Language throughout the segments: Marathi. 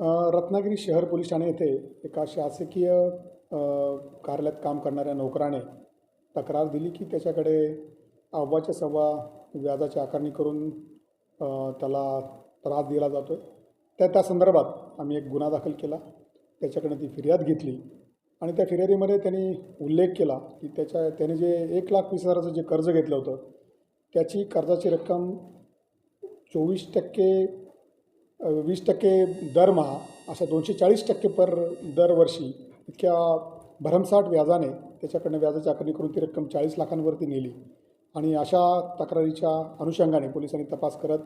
रत्नागिरी शहर पोलीस ठाणे येथे एका शासकीय कार्यालयात काम करणाऱ्या नोकराने तक्रार दिली की त्याच्याकडे अव्वाच्या सव्वा व्याजाची आकारणी करून त्याला त्रास दिला जातो आहे त्या त्या संदर्भात आम्ही एक गुन्हा दाखल केला. त्याच्याकडे ती फिर्याद घेतली आणि त्या फिर्यादीमध्ये त्यांनी उल्लेख केला की त्याच्या त्याने जे एक लाख वीस हजाराचं जे कर्ज घेतलं होतं त्याची कर्जाची रक्कम चोवीस टक्के वीस टक्के दरमहा अशा दोनशे चाळीस टक्के पर दरवर्षी इतक्या भरमसाठ व्याजाने त्याच्याकडनं व्याजाची आकारणी करून ती रक्कम चाळीस लाखांवरती नेली. आणि अशा तक्रारीच्या अनुषंगाने पोलिसांनी तपास करत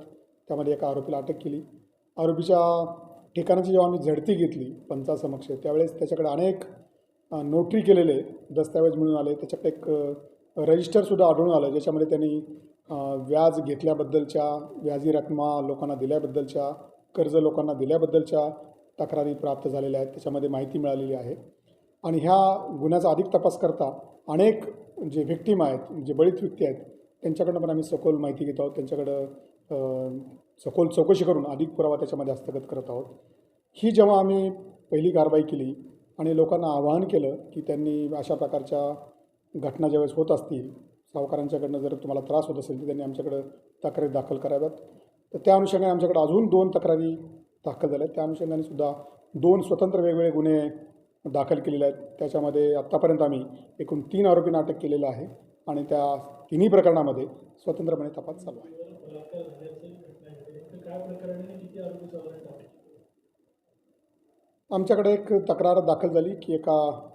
त्यामध्ये एका आरोपीला अटक केली. आरोपीच्या ठिकाणाची जेव्हा आम्ही झडती घेतली पंचासमक्ष त्यावेळेस त्याच्याकडे अनेक नोटरी केलेले दस्तऐवज मिळून आले. त्याच्याकडे एक रजिस्टरसुद्धा आढळून आलं ज्याच्यामध्ये त्यांनी व्याज घेतल्याबद्दलच्या व्याजी रकमा लोकांना दिल्याबद्दलच्या कर्ज लोकांना दिल्याबद्दलच्या तक्रारी प्राप्त झालेल्या आहेत त्याच्यामध्ये माहिती मिळालेली आहे. आणि ह्या गुन्ह्याचा अधिक तपास करता अनेक जे व्हिक्टीम आहेत जे बळीत व्यक्ती आहेत त्यांच्याकडनं पण आम्ही सखोल माहिती घेत आहोत. त्यांच्याकडं सखोल चौकशी करून अधिक पुरावा त्याच्यामध्ये हस्तगत करत आहोत. ही जेव्हा आम्ही पहिली कारवाई केली आणि लोकांना आवाहन केलं की त्यांनी अशा प्रकारच्या घटना ज्यावेळेस होत असतील सावकारांच्याकडनं जर तुम्हाला त्रास होत असेल तर त्यांनी आमच्याकडं तक्रारी दाखल कराव्यात. तर त्या अनुषंगाने आमच्याकडे अजून दोन तक्रारी दाखल झाल्या. आहेत त्या अनुषंगाने सुद्धा दोन स्वतंत्र वेगवेगळे गुन्हे दाखल केलेले आहेत. त्याच्यामध्ये आत्तापर्यंत आम्ही एकूण तीन आरोपींना अटक केलेलं आहे आणि त्या तिन्ही प्रकरणामध्ये स्वतंत्रपणे तपास चालू आहे. आमच्याकडे एक तक्रार दाखल झाली की एका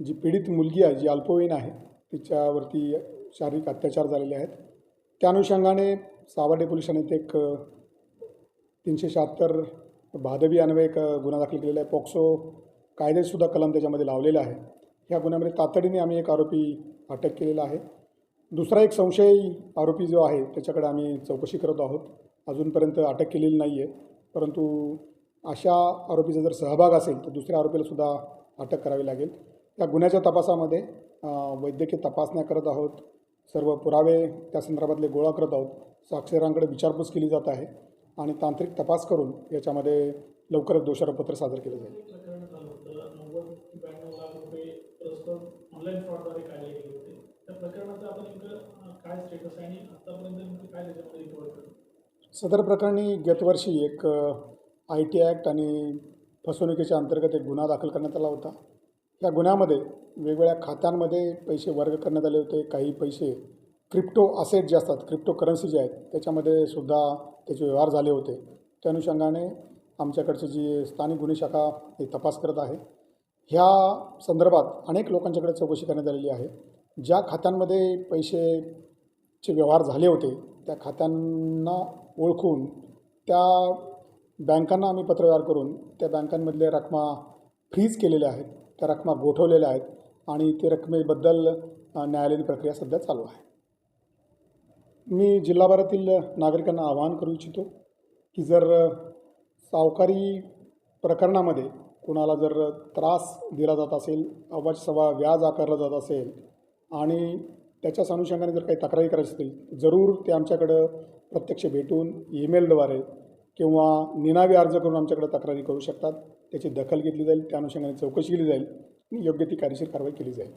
जी पीडित मुलगी आहे जी अल्पवयीन आहे तिच्यावरती शारीरिक अत्याचार झालेले आहेत. त्या अनुषंगाने सावर्डे पोलिसांनी ते एक तीनशे शहात्तर भादवी अन्वये एक गुन्हा दाखल केलेला आहे. पॉक्सो कायदेसुद्धा कलम त्याच्यामध्ये लावलेला आहे. ह्या गुन्ह्यामध्ये तातडीने आम्ही एक आरोपी अटक केलेला आहे. दुसरा एक संशयी आरोपी जो आहे त्याच्याकडे आम्ही चौकशी करत आहोत. अजूनपर्यंत अटक केलेली नाही आहे परंतु अशा आरोपीचा जर सहभाग असेल तर दुसऱ्या आरोपीला सुद्धा अटक करावी लागेल. या गुन्ह्याच्या तपासामध्ये वैद्यकीय तपासण्या करत आहोत. सर्व पुरावे त्या संदर्भातले गोळा करत आहोत. साक्षीदारांकडे विचारपूस केली जात आहे आणि तांत्रिक तपास करून याच्यामध्ये लवकरच दोषारोपपत्र सादर केलं जाईल. सदर प्रकरणी गतवर्षी एक आय टी ॲक्ट आणि फसवणुकीच्या अंतर्गत एक गुन्हा दाखल करण्यात आला होता. या गुन्ह्यामध्ये वेगवेगळ्या खात्यांमध्ये पैसे वर्ग करण्यात आले होते. काही पैसे क्रिप्टो असेट जे असतात क्रिप्टो करन्सी जे आहेत त्याच्यामध्ये सुद्धा त्याचे व्यवहार झाले होते. त्या अनुषंगाने आमच्याकडची जी स्थानिक गुन्हे शाखा हे तपास करत आहे. ह्या संदर्भात अनेक लोकांच्याकडे चौकशी करण्यात आलेली आहे. ज्या खात्यांमध्ये पैसेचे व्यवहार झाले होते त्या खात्यांना ओळखून त्या बँकांना आम्ही पत्रव्यवहार करून त्या बँकांमधल्या रकमा फ्रीज केलेल्या आहेत. त्या रकमा गोठवलेल्या आहेत आणि ते रकमेबद्दल न्यायालयीन प्रक्रिया सध्या चालू आहे. मी जिल्हाभरातील नागरिकांना आवाहन करू इच्छितो की जर सावकारी प्रकरणामध्ये कुणाला जर त्रास दिला जात असेल अवाज सवा व्याज आकारलं जात असेल आणि त्याच्याच अनुषंगाने जर काही तक्रारी करायची असतील जरूर ते आमच्याकडं प्रत्यक्ष भेटून ईमेलद्वारे किंवा निनावी अर्ज करून आमच्याकडे तक्रारी करू शकतात. त्याची दखल घेतली जाईल त्या अनुषंगाने चौकशी केली जाईल आणि योग्य ती कायदेशीर कारवाई केली जाईल.